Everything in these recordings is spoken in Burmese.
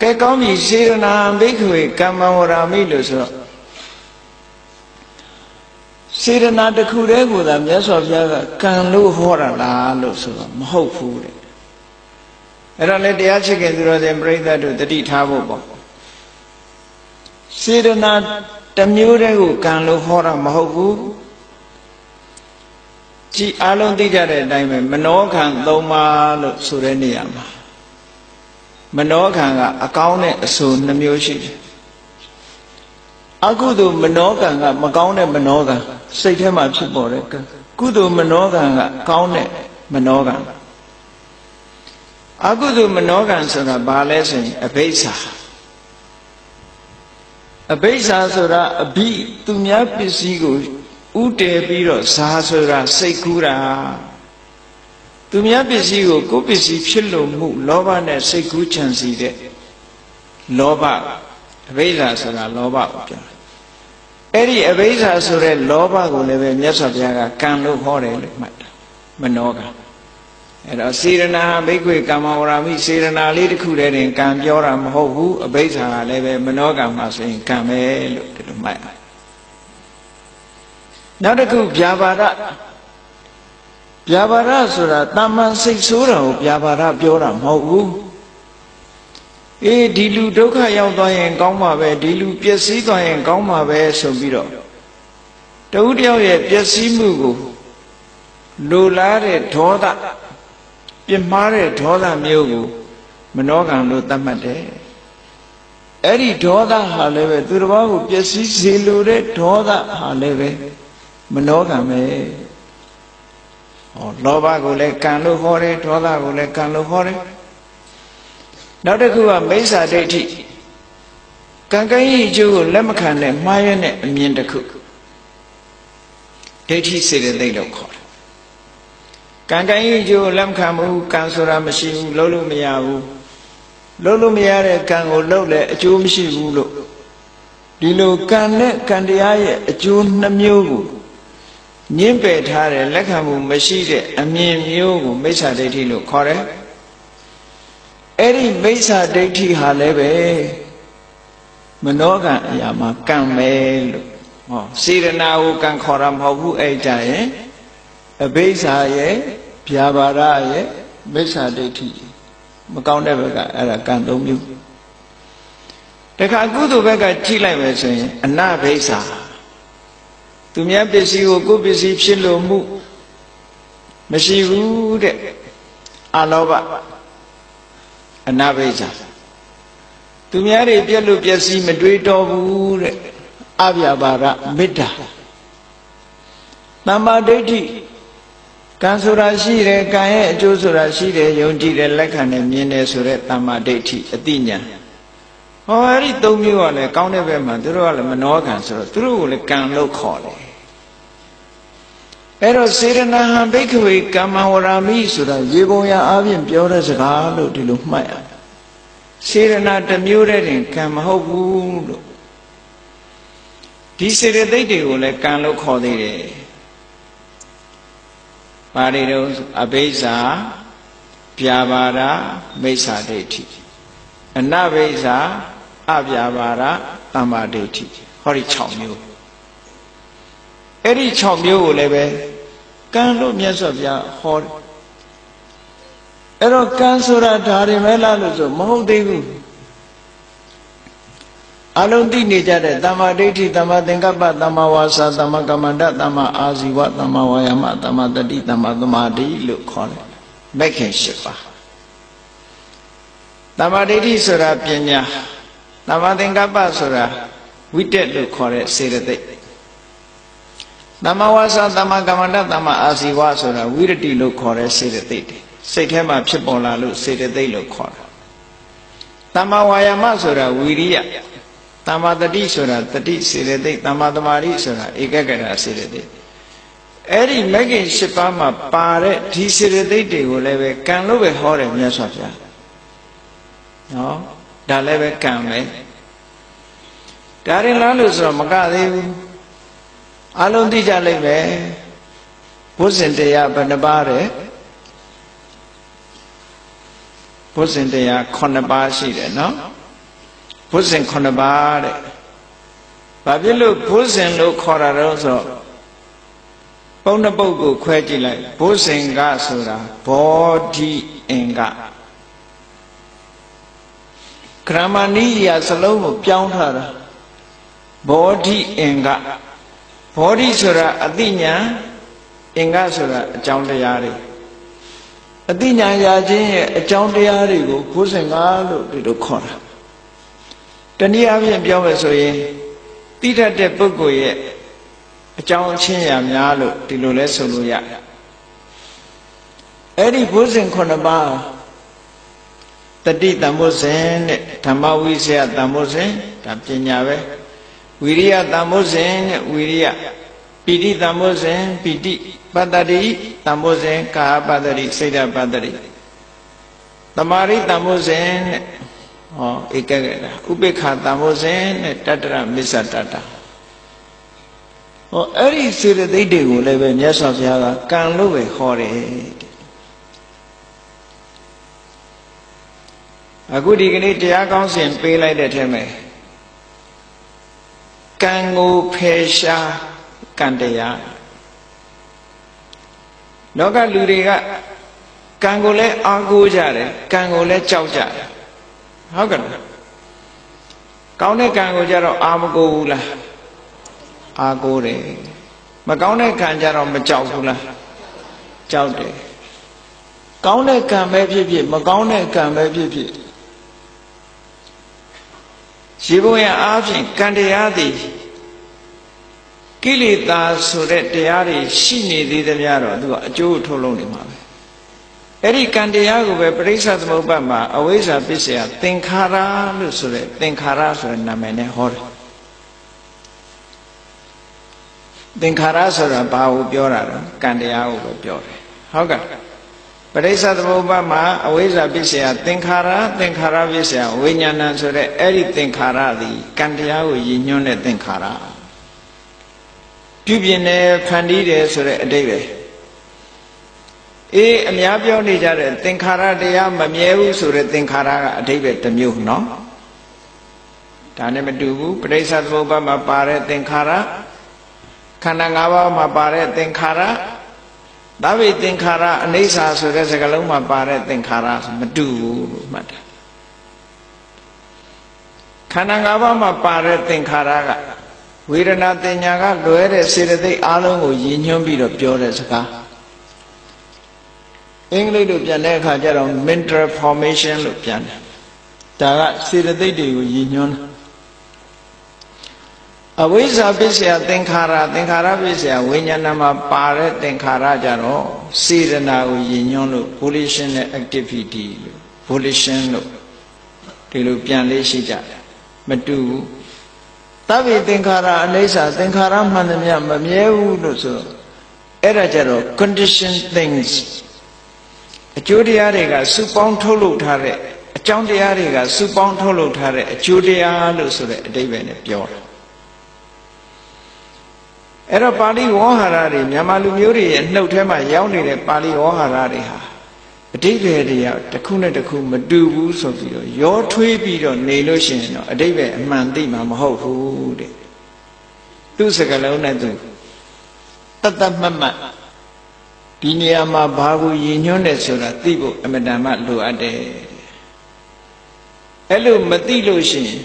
ကဲကောင်းပြီစေရနာဘိက္ခဝေကမ္မဝရာမိလို့ဆိုတော့စေရနာတစ်ခုတည်းကိုသာမြတ်စွာဘုရားကကံလို့ဟောတာလားလို့ဆိုတော့မဟုတ်ဘူးတဲ့အဲ့တော့လေတရားချစ်ခင်သူတော်စင်ပြိဿတ်တို့တတိထားဖို့ပေါ့စေရနာတစ်မျိုးတည်းကိုကံလို့ဟောတာမဟုတ်ဘူးကြည်အလုံးသိကြတဲ့အတိုင်းပဲမနောခံ၃ပါးလို့ဆိုတဲ့နေရာမှာ မနောခံကအကောင်းနဲ့အဆိုးနှမျိုးရှိတယ်အကုသိုလ်မနောကံကမကောင်းတဲ့မနောကံစိတ်ထဲမှာဖြစ်ပေါ်တဲ့ကံကုသိုလ်မနောကံကကောင်းတဲ့မနောကံအကုသိုလ်မနောကံဆိုတာဘာလဲဆိုရင်အဘိဓါအဘိဓါဆိုတာအဘိသူများပစ္စည်းကိုဥတည်ပြီးတော့ဇာဆိုတာစိတ်ကူးတာ သူများပစ္စည်းကိုကိုယ်ပစ္စည်းဖြစ်လို့မှုလောဘနဲ့စိတ်ကူးချမ်းစီတဲ့လောဘအဘိဓါဆိုတာလောဘကိုပြောတယ်အဲ့ဒီအဘိဓါဆိုတဲ့လောဘကိုလည်းပဲမြတ်စွာဘုရားကကံလို့ဟောတယ်လို့မှတ်တာမနောကအဲ့တော့စေရနာဘိက္ခွေကမ္မဝရာမိစေရနာလေးတစ်ခုတည်းတင်ကံပြောတာမဟုတ်ဘူးအဘိဓါကလည်းပဲမနောကမှာဆိုရင်ကံပဲလို့ဒီလိုမှတ်ရတယ်နောက်တစ်ခုဗျာပါဒ ဗျာပါဒဆိုတာတာမန်စိတ်ဆိုးတာကိုဗျာပါဒပြောတာမဟုတ်ဘူးအေးဒီလူဒုက္ခရောက်သွားရင်ကောင်းပါပဲဒီလူပျက်စီးသွားရင်ကောင်းပါပဲဆိုပြီးတော့တဝုတယောက်ရဲ့ပျက်စီးမှုကိုလိုလားတဲ့ဒေါသပြင်းမာတဲ့ဒေါသမျိုးကိုမနောကံလို့သတ်မှတ်တယ်အဲ့ဒီဒေါသဟာလည်းပဲသူတစ်ပါးကိုပျက်စီးစေလိုတဲ့ဒေါသဟာလည်းပဲမနောကံပဲ ဟောလောဘကိုလည်းကံလို့ဟောတယ်ဒေါသကိုလည်းကံလို့ဟောတယ်နောက်တစ်ခုကမိစ္ဆာဒိဋ္ဌိကံကံဤအကျိုးကိုလက်မခံတဲ့မှားရတဲ့အမြင်တစ်ခုဒိဋ္ဌိစေတသိက်လို့ခေါ်တယ်ကံကံဤအကျိုးကိုလက်မခံဘူးကံဆိုတာမရှိဘူးလုံးလို့မရဘူးလုံးလို့မရတဲ့ကံကိုလုံးလဲအကျိုးမရှိဘူးလို့ဒီလိုကံနဲ့ကံတရားရဲ့အကျိုးနှမျိုးကို ညှင်းပယ်ထားတဲ့လက်ခံမှုမရှိတဲ့အမြင်မျိုးကိုမိစ္ဆာဒိဋ္ဌိလို့ခေါ်တယ်အဲ့ဒီမိစ္ဆာဒိဋ္ဌိဟာလည်းပဲမနောကံအရာမှာကံပဲလို့ဟောစေရနာကိုကံခေါ်တာမဟုတ်ဘူးအဲ့ကြရင်အဘိဓါရဲ့ဗျာပါဒရဲ့မိစ္ဆာဒိဋ္ဌိမကောင်းတဲ့ဘက်ကအဲ့ဒါကံသုံးမျိုးတခါကုသိုလ်ဘက်ကကြည့်လိုက်မယ်ဆိုရင်အနဘိစ္ဆာ သူများပစ္စည်းကိုကိုယ်ပစ္စည်းဖြစ်လို့မှုမရှိဘူးတဲ့အလောဘအနဘိဇာသူများတွေပြက်လို့ပျက်စီးမတွေးတော့ဘူးတဲ့အဗျာပါဒမေတ္တာတမ္မာဒိဋ္ဌိကံဆိုတာရှိတယ်ကံရဲ့အကျိုးဆိုတာရှိတယ်ယုံကြည်တယ်လက်ခံတယ်မြင်တယ်ဆိုတဲ့တမ္မာဒိဋ္ဌိအတိညာဟောအဲ့ဒီသုံးမျိုးကလည်းကောင်းတဲ့ဘက်မှာသူတို့ကလည်းမနောကံဆိုတော့သူတို့ကိုလည်းကံလို့ခေါ်တယ် အဲ့တော့စေရနာဟံဘိက္ခဝေကမ္မဝရာမိဆိုတာရေပုံရအပြင်ပြောတဲ့စကားလို့ဒီလိုမှတ်ရစေရနာတစ်မျိုးတည်းတင်ကံမဟုတ်ဘူးလို့ဒီစေရသိက်တွေကိုလည်းကံလို့ခေါ်သေးတယ်။ဘာတွေတော့အဘိဇာပြာပါဒမိစ္ဆာဒိဋ္ဌိအနဘိဇာအပြာပါဒတမ္မာဒိဋ္ဌိဟောဒီ6မျိုး အဲ့ဒီ6မျိုးကိုလည်းပဲကံလို့မြတ်စွာဘုရားဟောတယ်အဲ့တော့ကံဆိုတာဒါတွေပဲလားလို့ဆိုမဟုတ်သေးဘူးအလုံးသိနေကြတဲ့တမ္မာဒိဋ္ဌိတမ္မာသင်္ကပ္ပတမ္မာဝါစာတမ္မာကမ္မန္တတမ္မာအာဇီဝတမ္မာဝါယာမတမ္မာတတိတမ္မာသမာဓိလို့ခေါ်တယ်မက်ခင်၈ပါးတမ္မာဒိဋ္ဌိဆိုတာပညာတမ္မာသင်္ကပ္ပဆိုတာဝိတက်လို့ခေါ်တဲ့စေတသိက် တမ္မာဝါစာတမ္မာကမ္မန္တတမ္မာအာဇီဝဆိုတာဝိရတိလို့ခေါ်တဲ့စေတသိက်တွေစိတ်ထဲမှာဖြစ်ပေါ်လာလို့စေတသိက်လို့ခေါ်တာတမ္မာဝါယာမဆိုတာဝီရိယတမ္မာတတိဆိုတာတတိစေတသိက်တမ္မာသမာဓိဆိုတာဧကဂရစေတသိက်အဲ့ဒီမဂ္ဂင်၈ပါးမှာပါတဲ့ဒီစေတသိက်တွေကိုလည်းပဲကံလို့ပဲဟောတယ်မြတ်စွာဘုရားနော်ဒါလည်းပဲကံပဲဒါရင်လားလို့ဆိုတော့မကသေးဘူး အလုံးသိကြလိမ့်မယ်ဘုဇင်တရားဘယ်နှပါးတဲ့ဘုဇင်တရား9ပါးရှိတယ်နော်ဘုဇင်ခုနှစ်ပါးတဲ့ဘာဖြစ်လို့ဘုဇင်လို့ခေါ်တာတော့ဆိုတော့ပုံနှစ်ပုတ်ကိုခွဲကြည့်လိုက်ဘုဇင်ကဆိုတာဘောဓိအင်္ဂဂရမဏိယစလုံးကိုပြောင်းထားတာဘောဓိအင်္ဂ ဘောဓိဆိုတာအတိညာအင်္ဂဆိုတာအကြောင်းတရားတွေအတိညာရာခြင်းရဲ့အကြောင်းတရားတွေကိုဘုဇင်ကလို့ဒီလိုခေါ်တာတနည်းအားဖြင့်ပြောမယ်ဆိုရင်တိတတ်တဲ့ပုဂ္ဂိုလ်ရဲ့အကြောင်းအချင်းရာများလို့ဒီလိုလဲဆိုလို့ရတယ်အဲ့ဒီဘုဇင်ခုနှစ်ပါးတတိတံဘုဇင်တဲ့ဓမ္မဝိဇ္ဇယတံဘုဇင်ဒါပညာပဲ ဝိရိယတံဘုဇင်တဲ့ဝိရိယပိဋိတံဘုဇင်ပိဋိပတ္တတိတံဘုဇင်ကာပတ္တတိစိတ်ဓပတ္တတိတမာရိတံဘုဇင်တဲ့ဟောဧကကတာဥပေက္ခတံဘုဇင်တဲ့တတ္တရမစ္ဆတတ္တဟောအဲ့ဒီစေတသိက်တွေကိုလည်းပဲမြတ်စွာဘုရားကကံလို့ပဲဟောတယ်အခုဒီကနေ့တရားကောင်းစဉ်ပေးလိုက်တဲ့ထဲမှာ ကံကိုဖယ်ရှားကံတရားလောကလူတွေကကံကိုလည်းအားကိုးကြတယ်ကံကိုလည်းကြောက်ကြတယ်ဟုတ်ကဲ့လားကောင်းတဲ့ကံကိုကြတော့အာမကိုဘူးလားအာကိုတယ်မကောင်းတဲ့ကံကြတော့မကြောက်ဘူးလားကြောက်တယ်ကောင်းတဲ့ကံပဲဖြစ်ဖြစ်မကောင်းတဲ့ကံပဲဖြစ်ဖြစ် ရေဘုံရအားဖြင့်ကံတရားသည်ကိလေသာဆိုတဲ့တရားတွေရှိနေသေးသမျှတော့သူကအကျိုးထုတ်လုံးနေမှာပဲအဲ့ဒီကံတရားကိုပဲပရိစ္ဆသမုပ္ပါမှာအဝိဇ္ဇာပစ္စယသင်္ခါရလို့ဆိုတဲ့သင်္ခါရဆိုတဲ့နာမည်နဲ့ဟောတယ်သင်္ခါရဆိုတာဘာကိုပြောတာလဲကံတရားကိုပဲပြောတယ်ဟုတ်ကဲ့ ပရိစ္ဆသမုပ္ပါမှာအဝိဇ္ဇာပစ္စယသင်္ခါရသင်္ခါရပစ္စယဝိညာဏဆိုတဲ့အဲ့ဒီသင်္ခါရသည်ကံတရားကိုရည်ညွှန်းတဲ့သင်္ခါရပြုပြင်တယ်ဖန်တီးတယ်ဆိုတဲ့အတိတ်ပဲအေးအများပြောနေကြတဲ့သင်္ခါရတရားမမြဲဘူးဆိုတဲ့သင်္ခါရကအတိတ်ပဲတစ်မျိုးနော်ဒါနဲ့မတူဘူးပရိစ္ဆသမုပ္ပါမှာပါတဲ့သင်္ခါရခန္ဓာ၅ပါးမှာပါတဲ့သင်္ခါရ သဗ္ဗေသင်္ခါရအနိစ္စဆိုတဲ့စကားလုံးမှာပါတဲ့သင်္ခါရမတူဘူးလို့မှတ်တာခန္ဓာ၅ပါးမှာပါတဲ့သင်္ခါရကဝေဒနာတင်ညာကလွဲတဲ့စေတသိက်အလုံးကိုရည်ညွှန်းပြီးတော့ပြောတဲ့စကားအင်္ဂလိပ်လိုပြန်တဲ့အခါကျတော့ mental formation လို့ပြန်တယ်ဒါကစေတသိက်တွေကိုရည်ညွှန်းတာ အဝိဇ္ဇာပစ္စယသင်္ခါရသင်္ခါရပစ္စယဝိညာဏမှာပါတဲ့သင်္ခါရကြတော့စေတနာကိုရည်ညွှန်းလို့ volition နဲ့ activity လို့ volition လို့ဒီလိုပြန်လေးရှိကြတယ်မတူဘူးတဗ္ဗေသင်္ခါရအနိစ္စသင်္ခါရမှန်သမျှမမြဲဘူးလို့ဆိုအဲ့ဒါကြတော့ condition things အကျိုးတရားတွေကစုပေါင်းထုတ်လုပ်ထားတဲ့အကြောင်းတရားတွေကစုပေါင်းထုတ်လုပ်ထားတဲ့အကျိုးတရားလို့ဆိုတဲ့အဓိပ္ပာယ်နဲ့ပြောတာ အဲ့တော့ပါဠိဝေါဟာရတွေမြန်မာလူမျိုးတွေရဲ့နှုတ်ထဲမှာရောက်နေတဲ့ပါဠိဝေါဟာရတွေဟာအတိပ္ပယ်တွေကတစ်ခုနဲ့တစ်ခုမတူဘူးဆိုပြီးတော့ရောထွေးပြီးတော့နေလို့ရှိရင်တော့အတိပ္ပယ်အမှန်သိမှာမဟုတ်ဘူးတဲ့သူ့စကလုံးနဲ့သူတတ်တတ်မှတ်မှတ်ဒီနေရာမှာဘာကိုရည်ညွှန်းတယ်ဆိုတာသိဖို့အမတန်မှလိုအပ်တယ်အဲ့လိုမသိလို့ရှိရင်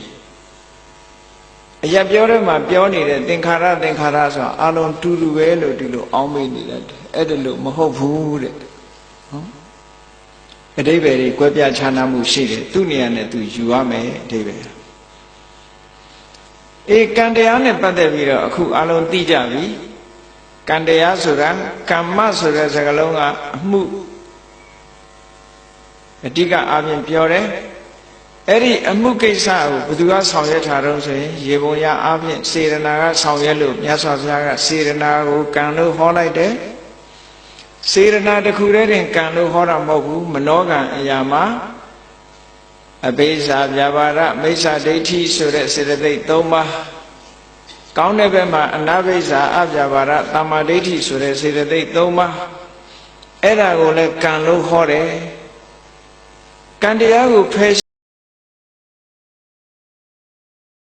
အရာပြောတဲ့မှာပြောနေတဲ့သင်္ခါရသင်္ခါရဆိုတာအလုံးတူတူပဲလို့ဒီလိုအောင်းမေးနေတယ်အဲ့ဒါလို့မဟုတ်ဘူးတဲ့နော်အတိပ္ပယ်တွေကွဲပြားခြားနားမှုရှိတယ်သူ့နေရာနဲ့သူယူရမယ်အတိပ္ပယ်အေကံတရားနဲ့ပတ်သက်ပြီးတော့အခုအလုံးသိကြပြီကံတရားဆိုတာကမ္မဆိုတဲ့စကားလုံးကအမှုအဓိကအားဖြင့်ပြောတယ် အဲ့ဒီအမှုကိစ္စကိုဘယ်သူကဆောင်ရွက်ထားတော့ဆိုရင်ရေပုံရအားဖြင့်စေရနာကဆောင်ရွက်လို့မြတ်စွာဘုရားကစေရနာကိုကံလို့ဟောလိုက်တယ်စေရနာတစ်ခုတည်းတင်ကံလို့ဟောတာမဟုတ်ဘူးမနောကံအရာမှာအဘိဇာဗျာပါဒမိစ္ဆာဒိဋ္ဌိဆိုတဲ့စေတသိက်၃ပါးကောင်းတဲ့ဘက်မှာအနာဘိဇာအဗျာပါဒတမ္မာဒိဋ္ဌိဆိုတဲ့စေတသိက်၃ပါးအဲ့ဒါကိုလည်းကံလို့ဟောတယ်ကံတရားကိုဖယ်